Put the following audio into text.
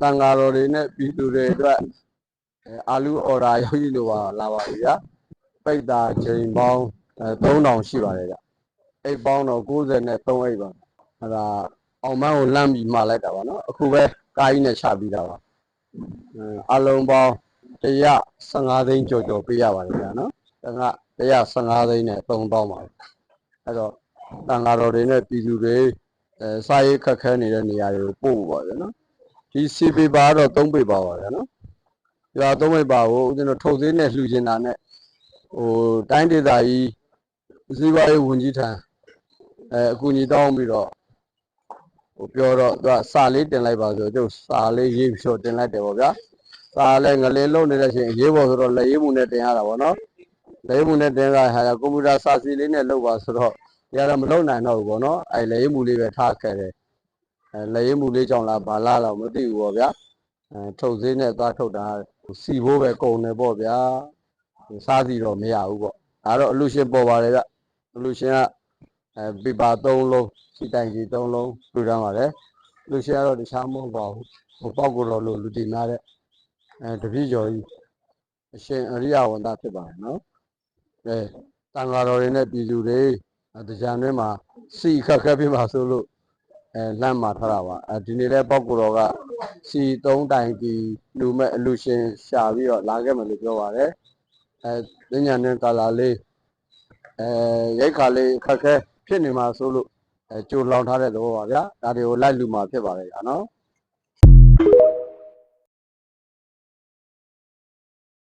တန်ဃာတော်တွေနဲ့ပြည်သူတွေအတွက်အဲအာလူအော်ဒါရောက်ကြီးလိုပါလာပါပြီဗျာပိတ်တာချိန်ပေါင်းအဲ3000ရှိပါတယ်ဗျအိတ်ပေါင်းတော့93အိတ်ပါအဲ့ဒါအောင်မန်းကိုလမ်းပြီးမှာလိုက်တာပါနော်အခုပဲကားကြီးနဲ့ချပြီးတာပါအဲအလုံးပေါင်း115သိန်းကျော်ကျော်ပေးရပါတယ်ဗျာနော်တန်ခါ115သိန်းနဲ့3000ပါအဲ့တော့တန်ဃာတော်တွေနဲ့ပြည်သူတွေအဲစာရေးခက်ခဲနေတဲ့နေရာတွေကိုပို့ပါဗျာနော် ဒီစီပေပါကတော့3ပေပါပါဗျာနော်။ဒီဟာ3ပေပါကိုဦးဇင်းတို့ထုတ်သေးနဲ့လှူချင်တာနဲ့ဟိုတိုင်းဒေသကြီးစီးပွားရေးဝန်ကြီးထံအဲအကူအညီတောင်းပြီးတော့ဟိုပြောတော့သူကစာလေးတင်လိုက်ပါဆိုကျုပ်စာလေးရေးပြီးတော့တင်လိုက်တယ်ပေါ့ဗျာ။စာလည်းငလင်းလုံးနေတဲ့အချိန်ရေးပေါ်ဆိုတော့လက်ရေးမှုနဲ့တင်ရတာပေါ့နော်။လက်ရေးမှုနဲ့တင်တာဟာကွန်ပျူတာစာစီလေးနဲ့လုပ်ပါဆိုတော့ရတာမလုပ်နိုင်တော့ဘူးပေါ့နော်။အဲလက်ရေးမှုလေးပဲထားခဲ့တယ်။ အဲလက်ရေးမှုလေးကြောင့်လားဘာလားတော့မသိဘူးပေါ့ဗျာ။အဲထုတ်သေးနဲ့သွားထုတ်တာစီဖို့ပဲကုန်တယ်ပေါ့ဗျာ။စားစီတော့မရဘူးပေါ့။ဒါတော့အလူရှင်ပေါ်ပါတယ်ဗျ။အလူရှင်ကအဲပေပါ3လုံးစီတိုင်ကြီး3လုံးပြူတမ်းပါတယ်။လူရှင်ကတော့တခြားမဟုတ်ပါဘူး။ဟိုပေါက်ကိုတော်လို့လူတင်နာတဲ့အဲတပည့်ကျော်ကြီးအရှင်အရိယဝန္တဖြစ်ပါတယ်နော်။အဲတန်ဃာတော်တွေနဲ့ပြည်သူတွေတရားတွင်မှာစီခက်ခက်ပြပါဆိုလို့ အဲလမ်းမှာထားတာပါအဲဒီနေ့လဲပောက်ကိုတော်ကစီ3တိုင်ကြီးလူမဲ့အလူရှင်ရှာပြီးတော့လာခဲ့မယ်လို့ပြောပါတယ်အဲညညာနဲ့ကာလာလေးအဲရိတ်ခါလေးခက်ခဲဖြစ်နေမှာဆိုလို့အဲကြိုလောင်ထားတဲ့သဘောပါဗျာဒါတွေကိုလိုက်လူမှာဖြစ်ပါတယ်ဗျာနော်